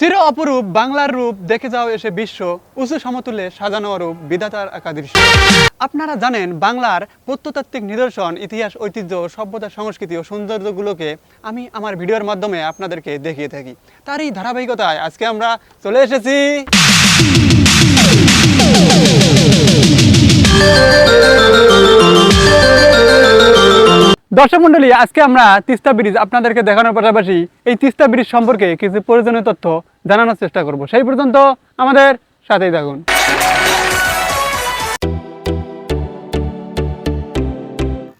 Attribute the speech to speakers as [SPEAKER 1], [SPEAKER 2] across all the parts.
[SPEAKER 1] চির অপরূপ, বাংলার রূপ, দেখে যাও এসে বিশ্ব। উঁচু সমতুলে সাজানো রূপ বিধাতার একা দৃশ্য আপনারা জানেন, বাংলার প্রত্নতাত্ত্বিক নিদর্শন, ইতিহাস, ঐতিহ্য, সভ্যতা, সংস্কৃতি ও সৌন্দর্যগুলোকে আমি আমার ভিডিওর মাধ্যমে আপনাদেরকে দেখিয়ে থাকি। তারই ধারাবাহিকতায় আজকে আমরা চলে এসেছি। দর্শক মন্ডলী আজকে আমরা তিস্তা ব্রিজ আপনাদেরকে দেখানোর পাশাপাশি এই তিস্তা ব্রিজ সম্পর্কে কিছু প্রয়োজনীয় তথ্য জানানোর চেষ্টা করব। সেই পর্যন্ত আমাদের সাথেই থাকুন।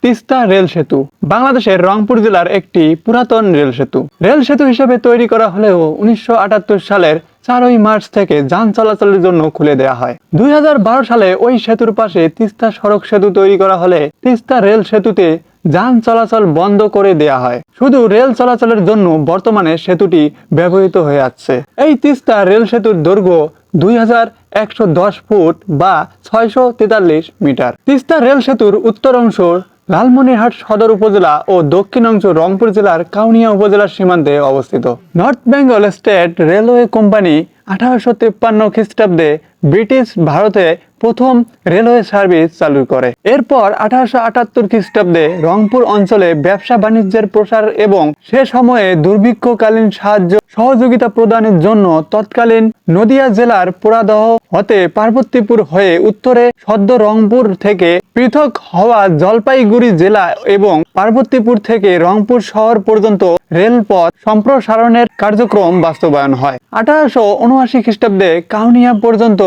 [SPEAKER 1] তিস্তা রেল সেতু, বাংলাদেশের রংপুর জেলার একটি পুরাতন রেল সেতু। রেল সেতু হিসেবে তৈরি করা হলেও উনিশশো আটাত্তর সালের চারই মার্চ থেকে যান চলাচলের জন্য খুলে দেওয়া হয়। দুই হাজার বারো সালে ওই সেতুর পাশে তিস্তা সড়ক সেতু তৈরি করা হলে তিস্তা রেল সেতুতে যান চলাচল বন্ধ করে দেয়া হয়। শুধু রেল চলাচলের জন্য বর্তমানে সেতুটি ব্যবহৃত হয়ে আসছে এই তিস্তা রেল সেতুর দৈর্ঘ্য দুই ফুট বা ছয়শো তেতাল্লিশ মিটার। তিস্তা রেল সেতুর উত্তর অংশ লালমনিরহাট সদর উপজেলা ও দক্ষিণ অংশ রংপুর জেলার কাউনিয়া উপজেলার সীমান্তে অবস্থিত। North Bengal State Railway company আঠারোশো তিপ্পান্ন খ্রিস্টাব্দে ব্রিটিশ ভারতে প্রথম রেলওয়ে সার্ভিস চালু করে। এরপর আঠারোশো আটাত্তর খ্রিস্টাব্দে রংপুর অঞ্চলে ব্যবসা বাণিজ্যের প্রসার এবং সে সময়ে দুর্ভিক্ষকালীন সাহায্য সহযোগিতা প্রদানের জন্য তৎকালীন নদিয়া জেলার পোড়াদহ হতে পার্বতীপুর হয়ে উত্তরে সদ্য রংপুর থেকে পৃথক হওয়া জলপাইগুড়ি জেলা এবং পার্বতীপুর থেকে রংপুর শহর পর্যন্ত রেলপথ সম্প্রসারণের কার্যক্রম বাস্তবায়ন হয়। আঠারোশো উনআশি খ্রিস্টাব্দে কাউনিয়া পর্যন্ত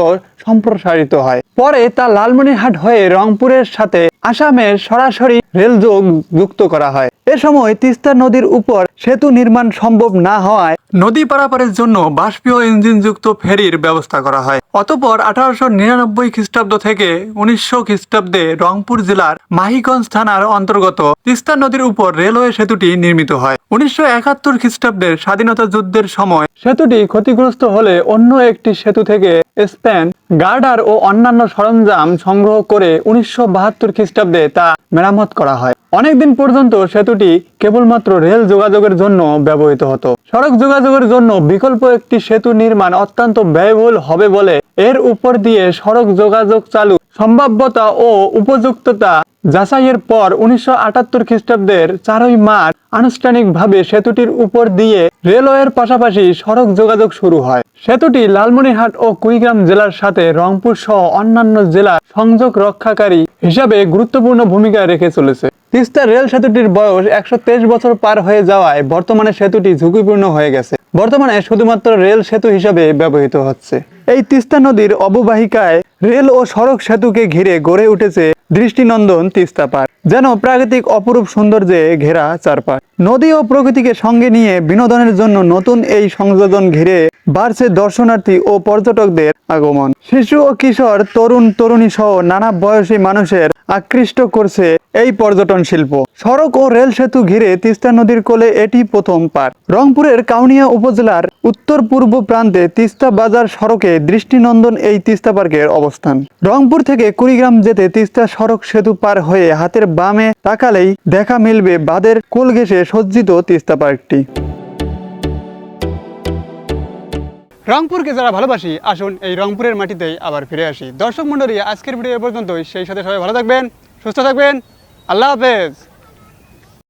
[SPEAKER 1] সম্প্রসারিত হয়। পরে তা লালমনিরহাট হয়ে রংপুরের সাথে আসামের সরাসরি রেলযোগ যুক্ত করা হয়। এ সময় তিস্তা নদীর উপর সেতু নির্মাণ সম্ভব না হওয়ায় নদী পারাপারের জন্য বাষ্পীয় ইঞ্জিন যুক্ত ফেরির ব্যবস্থা করা হয়। অতপর আঠারোশো নিরানব্বই খ্রিস্টাব্দ থেকে উনিশশো খ্রিস্টাব্দে রংপুর জেলার মাহিগঞ্জ থানার অন্তর্গত তিস্তা নদীর উপর রেলওয়ে সেতুটি নির্মিত হয়। উনিশশো একাত্তর খ্রিস্টাব্দের স্বাধীনতা যুদ্ধের সময় সেতুটি ক্ষতিগ্রস্ত হলে অন্য একটি সেতু থেকে স্প্যান, গার্ডার ও অন্যান্য সরঞ্জাম সংগ্রহ করে উনিশশো বাহাত্তর খ্রিস্টাব্দে তা মেরামত করা হয়। অনেকদিন পর্যন্ত সেতুটি কেবলমাত্র রেল যোগাযোগের জন্য ব্যবহৃত হতো। সড়ক যোগাযোগের জন্য বিকল্প একটি সেতু নির্মাণ অত্যন্ত ব্যয়বহুল হবে বলে এর উপর দিয়ে সড়ক যোগাযোগ চালু, সম্ভাব্যতা ও উপযুক্ততা যাচাইয়ের পর উনিশশো আটাত্তর খ্রিস্টাব্দের চারই মার্চ আনুষ্ঠানিকভাবে সেতুটির উপর দিয়ে রেলওয়ের পাশাপাশি সড়ক যোগাযোগ শুরু হয়। সেতুটি লালমনিরহাট ও কুড়িগ্রাম জেলার সাথে রংপুর সহ অন্যান্য জেলা সংযোগ রক্ষাকারী হিসাবে গুরুত্বপূর্ণ ভূমিকা রেখে চলেছে। তিস্তা রেল সেতুটির বয়স একশো তেইশ বছর পার হয়ে যাওয়ায় বর্তমানে সেতুটি ঝুঁকিপূর্ণ হয়ে গেছে। বর্তমানে শুধুমাত্র রেল সেতু হিসাবে ব্যবহৃত হচ্ছে। এই তিস্তা নদীর অববাহিকায় রেল ও সড়ক সেতুকে ঘিরে গড়ে উঠেছে দৃষ্টিনন্দন তিস্তা পার যেন প্রাকৃতিক অপরূপ সৌন্দর্যে ঘেরা চারপাশ। নদী ও প্রকৃতিকে সঙ্গে নিয়ে বিনোদনের জন্য নতুন এই সংযোজন ঘিরে বাড়ছে দর্শনার্থী ও পর্যটকদের আগমন। শিশু ও কিশোর, তরুণ, তরুণী সহ নানা বয়সী মানুষের আকৃষ্ট করছে এই পর্যটন শিল্প। সড়ক ও রেল সেতু ঘিরে তিস্তা নদীর কোলে এটি প্রথম পার। রংপুরের কাউনিয়া উপজেলার উত্তর পূর্ব প্রান্তে তিস্তা বাজার সড়কে দৃষ্টিনন্দন এই তিস্তা পার্কের অবস্থান। রংপুর থেকে কুড়িগ্রাম যেতে তিস্তা সড়ক সেতু পার হয়ে হাতের বামে তাকালেই দেখা মিলবে বাদের কোল ঘেঁষে সজ্জিত তিস্তা পার্কটি। রংপুরকে যারা ভালোবাসি, আসুন এই রংপুরের মাটিতেই আবার ফিরে আসি। দর্শক মণ্ডলী, আজকের ভিডিও পর্যন্ত পর্যন্তই। সেই সাথে সবাই ভালো থাকবেন, সুস্থ থাকবেন। আল্লাহ হাফেজ।